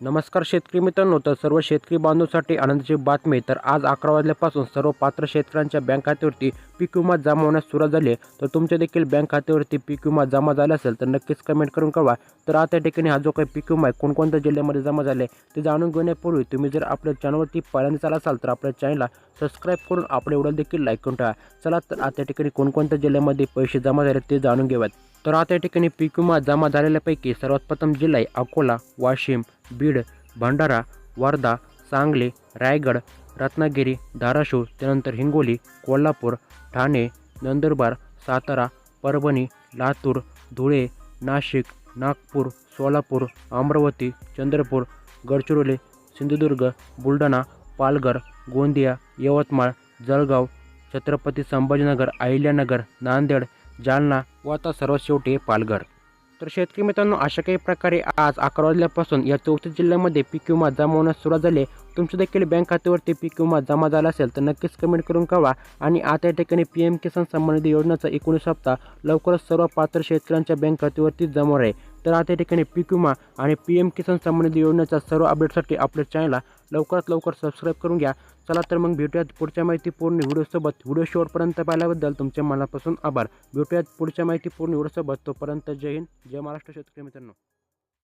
नमस्कार शेतकरी मित्रांनो तर सर्व शेतकरी बांधवांसाठी आनंदाची बातमी. तर आज अकरा वाजल्यापासून सर्व पात्र शेतकऱ्यांच्या बँक खात्यावरती पीक विमा जमा होण्यास सुरुवात झाली आहे. तर तुमच्या देखील बँक खात्यावरती पीक विमा जमा झाला असेल तर नक्कीच कमेंट करून कळवा. तर आता ठिकाणी हा जो काही पीक विमा आहे कोणकोणत्या जिल्ह्यामध्ये जमा झाले ते जाणून घेण्यापूर्वी तुम्ही जर आपल्या चॅनलवरती पहिल्यांदा चाल असाल तर आपल्या चॅनलला सबस्क्राईब करून आपल्या एवढं देखील लाईक करून ठेवा. चला तर आता ठिकाणी कोणकोणत्या जिल्ह्यामध्ये पैसे जमा झाले ते जाणून घेऊयात. तर आता या ठिकाणी पीक विमा जमा झालेल्यापैकी सर्वात प्रथम जिल्हा आहे अकोला वाशिम बीड भंडारा वर्धा सांगली रायगड रत्नागिरी धाराशिव त्यानंतर हिंगोली कोल्हापूर ठाणे नंदुरबार सातारा परभणी लातूर धुळे नाशिक नागपूर सोलापूर अमरावती चंद्रपूर गडचिरोली सिंधुदुर्ग बुलढाणा पालघर गोंदिया यवतमाळ जळगाव छत्रपती संभाजीनगर अहिल्यानगर नांदेड जालना व आता सर्वात शेवटी पालघर. तर शेतकरी मित्रांनो अशा काही प्रकारे आज अकरा वाजल्यापासून या चौथ्या जिल्ह्यामध्ये पीक विमा जमा होण्यास सुरुवात झाली तुमचे तुमच्या देखील बँक खात्यावरती पीक विमा जमा झाला असेल तर नक्कीच कमेंट करून कळवा आणि आता या ठिकाणी पी एम किसान संबंधित योजनेचा एकोणीस हप्ता लवकरच सर्व पात्र शेतकऱ्यांच्या बँक खात्यावरती जमा आहे. तर आता या ठिकाणी पीक विमा आणि पी एम किसान संबंधी योजनेच्या सर्व अपडेटसाठी आपल्या चॅनलला लवकरात लवकर सबस्क्राईब करून घ्या. चला तर मग भेटूयात पुढच्या माहितीपूर्ण व्हिडिओसोबत. व्हिडिओ शेवटपर्यंत पाहिल्याबद्दल तुमच्या मनापासून आभार. भेटूयात पुढच्या माहितीपूर्ण व्हिडिओसोबत. तोपर्यंत जय हिंद जय महाराष्ट्र शेतकरी मित्रांनो.